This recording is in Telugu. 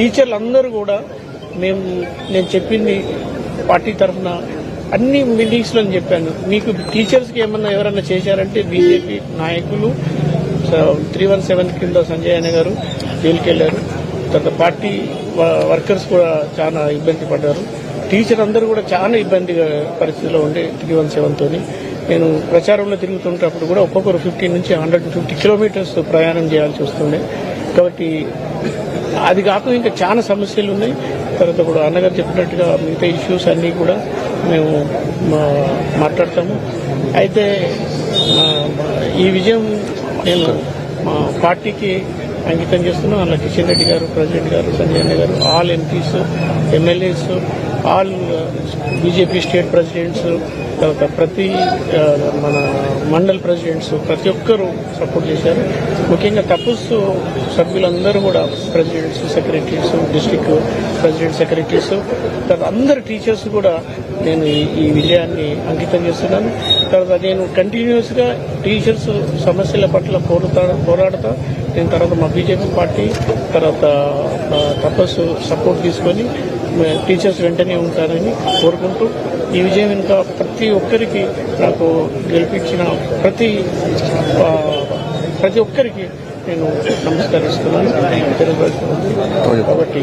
టీచర్లు అందరూ కూడా మేము నేను చెప్పింది పార్టీ తరఫున అన్ని మీటింగ్స్లో చెప్పాను. మీకు టీచర్స్కి ఏమన్నా ఎవరన్నా చేశారంటే బీజేపీ నాయకులు త్రీ వన్ సెవెన్ కింద సంజయ్ అన్న గారు జైలుకి వెళ్ళారు. తర్వాత పార్టీ వ- వర్కర్స్ కూడా చాలా ఇబ్బంది పడ్డారు. టీచర్ అందరూ కూడా చాలా ఇబ్బందిగా పరిస్థితిలో ఉండే త్రీ వన్ సెవెన్ తోని. నేను ప్రచారంలో తిరుగుతుంటప్పుడు కూడా ఒక్కొక్కరు ఫిఫ్టీ నుంచి హండ్రెడ్ ఫిఫ్టీ కిలోమీటర్స్ ప్రయాణం చేయాల్సి వస్తుండే. కాబట్టి అది కాకుండా ఇంకా చాలా సమస్యలు ఉన్నాయి. తర్వాత కూడా అన్నగారు చెప్పినట్టుగా మిగతా ఇష్యూస్ అన్నీ కూడా మేము మా- మాట్లాడతాము. అయితే ఈ విజయం నేను మా పార్టీకి అంకితం చేస్తున్నాం అలా కిషన్ రెడ్డి గారు ప్రెసిడెంట్ గారు సంజయ్ గారు all MPs MLAs all BJP state presidents తర్వాత ప్రతి మన మండల్ ప్రెసిడెంట్స్ ప్రతి ఒక్కరూ సపోర్ట్ చేశారు. ముఖ్యంగా తపస్సు సభ్యులందరూ కూడా presidents secretaries district president secretaries తర్వాత అందరు టీచర్స్ కూడా నేను ఈ- విజయాన్ని అంకితం చేస్తున్నాను. తర్వాత నేను కంటిన్యూస్గా టీచర్స్ సమస్యల పట్ల పోరుతా పోరాడతా. నేను తర్వాత మా బీజేపీ పార్టీ తర్వాత తపస్సు సపోర్ట్ తీసుకొని టీచర్స్ వెంటనే ఉంటారని కోరుకుంటూ ఈ విజయం ఇంకా ప్రతి ఒక్కరికి నాకు గెలిపించిన ప్రతి ప్రతి ఒక్కరికి నేను నమస్కరిస్తున్నాను. కాబట్టి